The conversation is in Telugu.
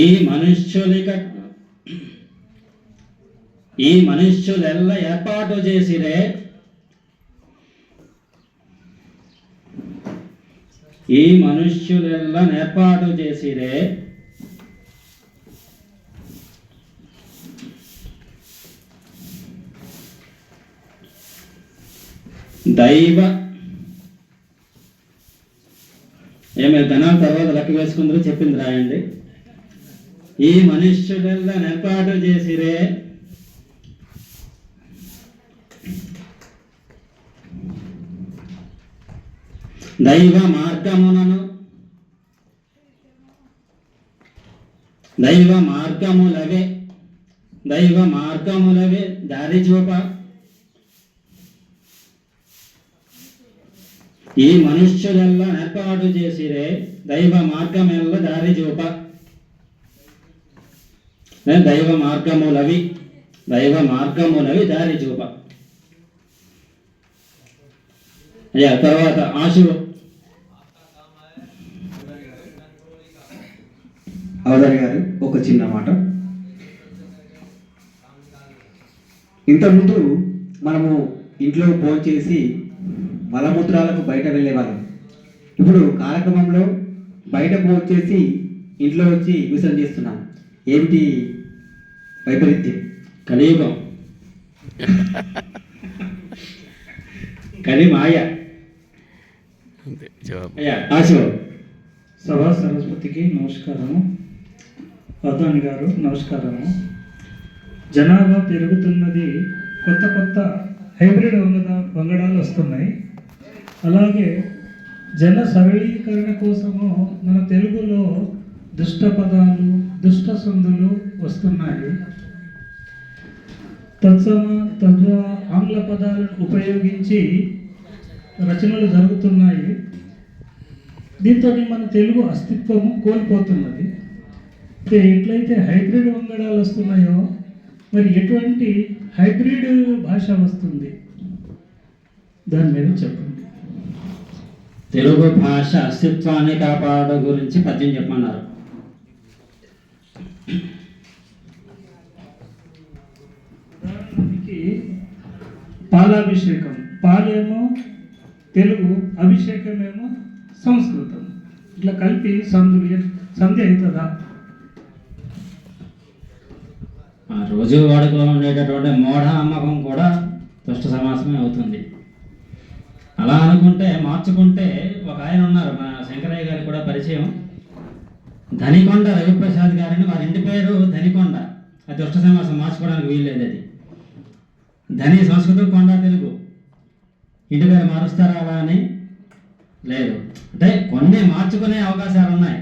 ఈ మనుష్యులిక ఈ మనుష్యులెల్ల ఏర్పాటు చేసిరే ఈ మనుష్యులెల్ల ఏర్పాటు చేసిరే దైవ ఏమైనా ధనాల తర్వాత లెక్క వేసుకుందరూ చెప్పింది రాయండి. ఈ మనుష్యులెల్లా నేర్పాటు చేసిరే. దైవ మార్గమునను దైవ మార్గములవే దైవ మార్గములవే దారి చూప. ఈ మనుష్యులెల్లా ఏర్పాటు చేసిరే దైవ మార్గమెల్ల దారి చూప. దైవ మార్గములవి దైవ మార్గములవి దారి చూప. అయ్యా తర్వాత ఆశు అవదారి గారు ఒక చిన్న మాట. ఇంతకుముందు మనము ఇంట్లో ఫోన్ చేసి మలమూత్రాలకు బయట వెళ్ళేవాళ్ళం. ఇప్పుడు కార్యక్రమంలో బయట ఫోన్ చేసి ఇంట్లో వచ్చి విసర్జన చేస్తున్నాం. ఏమిటి వైపరీత్యం కలియుగం కలి మాయ అయ్యా ఆశు సభా సరస్వతికి నమస్కారము. ప్రధాని గారు నమస్కారము. జనాభా పెరుగుతున్నది కొత్త కొత్త హైబ్రిడ్ వంగడ వంగడాలు వస్తున్నాయి. అలాగే జన సరళీకరణ కోసము మన తెలుగులో దుష్ట పదాలు దుష్ట సందులు వస్తున్నాయి. తత్సమ తద్వ ఆంగ్ల పదాలను ఉపయోగించి రచనలు జరుగుతున్నాయి. దీంతో మన తెలుగు అస్తిత్వము కోల్పోతున్నది. అయితే ఎట్లయితే హైబ్రిడ్ వంగడాలు వస్తున్నాయో మరి ఎటువంటి హైబ్రిడ్ భాష వస్తుంది? దాని మీద చెప్పండి. తెలుగు భాష అస్తిత్వాన్ని కాపాడడం గురించి పద్యం చెప్పమన్నారు. ఉదాహరణకి పాలాభిషేకం. పాలేమో తెలుగు అభిషేకమేమో సంస్కృతం. ఇట్లా కలిపి సంధి సంధి అవుతుందా ఆ రోజు వాడుకలో ఉండేటటువంటి మూఢ నమ్మకం కూడా దుష్ట సమాసమే అవుతుంది. అలా అనుకుంటే మార్చుకుంటే ఒక ఆయన ఉన్నారు మా శంకరయ్య గారికి కూడా పరిచయం. ధనికొండ రవిప్రసాద్ గారని వారి ఇంటి పేరు ధనికొండ. అది దుష్ట సమాసం మార్చుకోవడానికి వీల్లేదు అది. ధని సంస్కృతం కొండ తెలుగు. ఇంటి పేరు మారుస్తారా అలా అని? లేదు. అంటే కొన్ని మార్చుకునే అవకాశాలు ఉన్నాయి